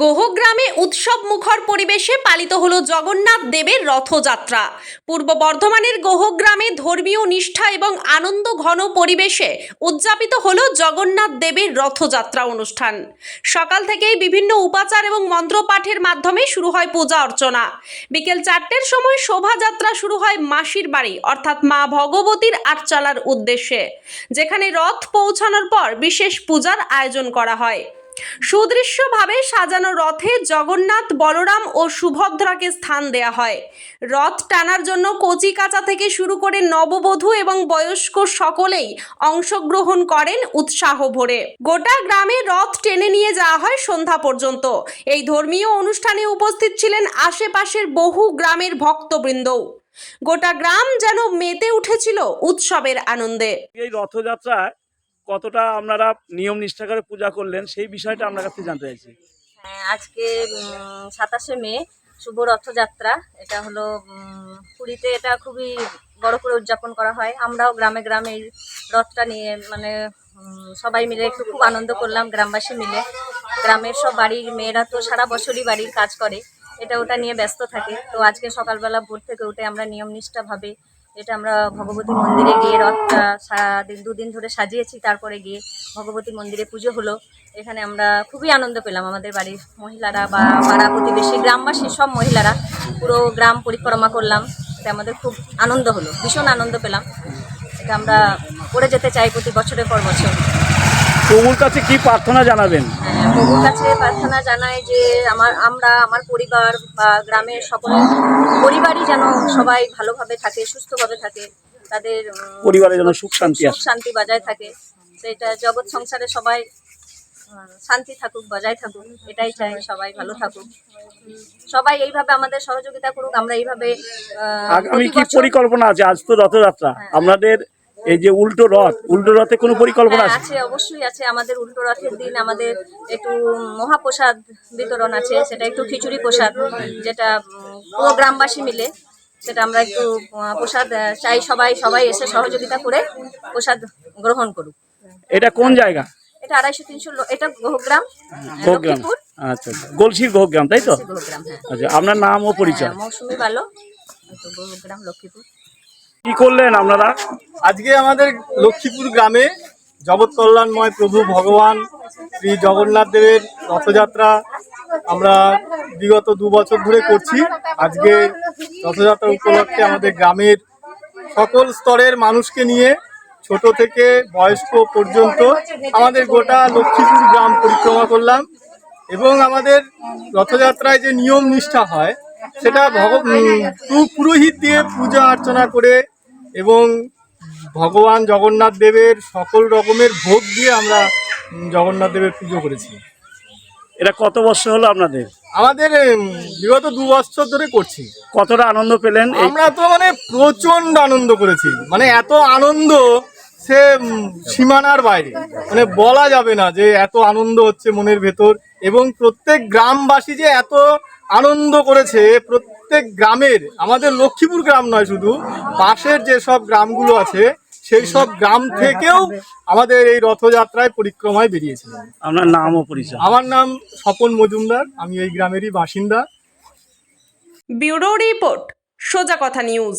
গোহগ্রামে উৎসব মুখর পরিবেশে পালিত হল জগন্নাথ দেবের রথযাত্রা। পূর্ব বর্ধমানের গোহগ্রামে ধর্মীয় নিষ্ঠা এবং আনন্দ ঘন পরিবেশে উদযাপিত হল জগন্নাথ দেবের রথযাত্রা অনুষ্ঠান। সকাল থেকেই বিভিন্ন উপাচার এবং মন্ত্রপাঠের মাধ্যমে শুরু হয় পূজা অর্চনা। বিকেল চারটের সময় শোভাযাত্রা শুরু হয় মাসির বাড়ি, অর্থাৎ মা ভগবতীর আটচালার উদ্দেশ্যে। যেখানে রথ পৌঁছানোর পর বিশেষ পূজার আয়োজন করা হয়। সুদৃশ্যভাবে সাজানো রথে জগন্নাথ, বলরাম ও সুভদ্রাকে স্থান দেয়া হয়। রথ টানার জন্য কচি কাঁচা থেকে শুরু করে নববধূ এবং বয়স্ক সকলেই অংশগ্রহণ করেন উৎসাহ ভরে। গোটা গ্রামে রথ টেনে নিয়ে যাওয়া হয় সন্ধ্যা পর্যন্ত। এই ধর্মীয় অনুষ্ঠানে উপস্থিত ছিলেন আশেপাশের বহু গ্রামের ভক্তবৃন্দও। গোটা গ্রাম যেন মেতে উঠেছিল উৎসবের আনন্দে। এই রথযাত্রায় কতটা আপনারা নিয়ম নিষ্ঠা করে পূজা করলেন, সেই বিষয়টা আপনার কাছে জানতে চাইছি। হ্যাঁ আজকে সাতাশে মে, শুভ রথযাত্রা। এটা হলো পুরীতে এটা খুবই বড় করে উদযাপন করা হয়। আমরাও গ্রামে গ্রামে এই রথটা নিয়ে মানে সবাই মিলে একটু খুব আনন্দ করলাম গ্রামবাসী মিলে। গ্রামের সব বাড়ির মেয়েরা তো সারা বছরই বাড়ির কাজ করে। এটা ওটা নিয়ে ব্যস্ত থাকে। তো আজকে সকালবেলা ভোর থেকে উঠে আমরা নিয়মনিষ্ঠাভাবে এটা আমরা ভগবতী মন্দিরে গিয়ে রথটা সারাদিন দুদিন ধরে সাজিয়েছি, তারপরে গিয়ে ভগবতী মন্দিরে পুজো হলো। এখানে আমরা খুবই আনন্দ পেলাম আমাদের বাড়ির মহিলারা বা পাড়া প্রতিবেশী গ্রামবাসী, সব মহিলারা। পুরো গ্রাম পরিক্রমা করলাম, এটা আমাদের খুব আনন্দ হলো, ভীষণ আনন্দ পেলাম। এটা আমরা করে যেতে চাই প্রতি বছরের পর বছর। প্রভুর কাছে কি প্রার্থনা জানাবেন? হ্যাঁ, প্রভুর কাছে প্রার্থনা জানাই যে আমার আমরা আমার পরিবার বা গ্রামের সকল পরিবারই যেন সবাই ভালোভাবে থাকে সুস্থভাবে থাকে তাদের পরিবারে যেন সুখ শান্তি সুখ শান্তি বজায় থাকে। সেটা জগৎ সংসারে সবাই শান্তি থাকুক বজায় থাকুক এটাই চাই সবাই ভালো থাকুক। সবাই এইভাবে আমাদের সহযোগিতা করুক আমরা এইভাবে আগামী কি পরিকল্পনা আছে? আজ তো রথযাত্রা। আপনাদের এই যে উল্টো রথ উল্টো রথে কোনো পরিকল্পনা হ্যাঁ, আছে? আছে অবশ্যই আছে আমাদের উল্টো রথের দিন আমাদের একটু মহাপ্রসাদ বিতরণ আছে সেটা একটু খিচুড়ি প্রসাদ যেটা পুরো গ্রামবাসী মিলে সেটা আমরা একটু প্রসাদ চাই সবাই সবাই এসে সহযোগিতা করে প্রসাদ গ্রহণ করুক। এটা কোন জায়গা? এটা আড়াইশো তিনশো এটা গোহগ্রাম গোগ্রাম লক্ষ্মীপুর। আচ্ছা আচ্ছা। গোলসির গোগ্রাম তাই তো? হ্যাঁ। আচ্ছা আপনার নাম ও পরিচয়। হ্যাঁ, মৌসুমি ভালো গোহগ্রাম লক্ষ্মীপুর। কি করলেন আপনারা? আজকে আমাদের লক্ষ্মীপুর গ্রামে জগৎ কল্যাণময় প্রভু ভগবান শ্রী জগন্নাথ দেবের রথযাত্রা আমরা বিগত দু বছর ধরে করছি। আজকে রথযাত্রা উপলক্ষে আমাদের গ্রামের সকল স্তরের মানুষকে নিয়ে ছোট থেকে বয়স্ক পর্যন্ত আমাদের গোটা লক্ষ্মীপুর গ্রাম পরিক্রমা করলাম এবং আমাদের রথযাত্রায় যে নিয়ম নিষ্ঠা হয়, সেটা ভগ পুরোহিত দিয়ে পূজা অর্চনা করে এবং ভগবান জগন্নাথ দেবের সকল রকমের ভোগ দিয়ে আমরা জগন্নাথ দেবের পুজো করেছি। এটা কত বছর হলো আপনাদের? আমাদের বিগত দু বছর ধরে করছি। কতটা আনন্দ পেলেন আমরা তো মানে প্রচণ্ড আনন্দ করেছি। মানে এত আনন্দ সে সীমানার বাইরে। মানে বলা যাবে না যে এত আনন্দ হচ্ছে মনের ভেতর এবং প্রত্যেক গ্রামবাসী যে এত আনন্দ করেছে প্রত্যেক গ্রামের আমাদের লক্ষ্মীপুর গ্রাম নয় শুধু পাশের যে সব গ্রামগুলো আছে সেই সব গ্রাম থেকেও আমাদের এই রথযাত্রায় পরিক্রমায় বেরিয়েছিলেন আপনার নাম ও পরিচয়। আমার নাম স্বপন মজুমদার আমি এই গ্রামেরই বাসিন্দা। ব্যুরো রিপোর্ট সোজা কথা নিউজ।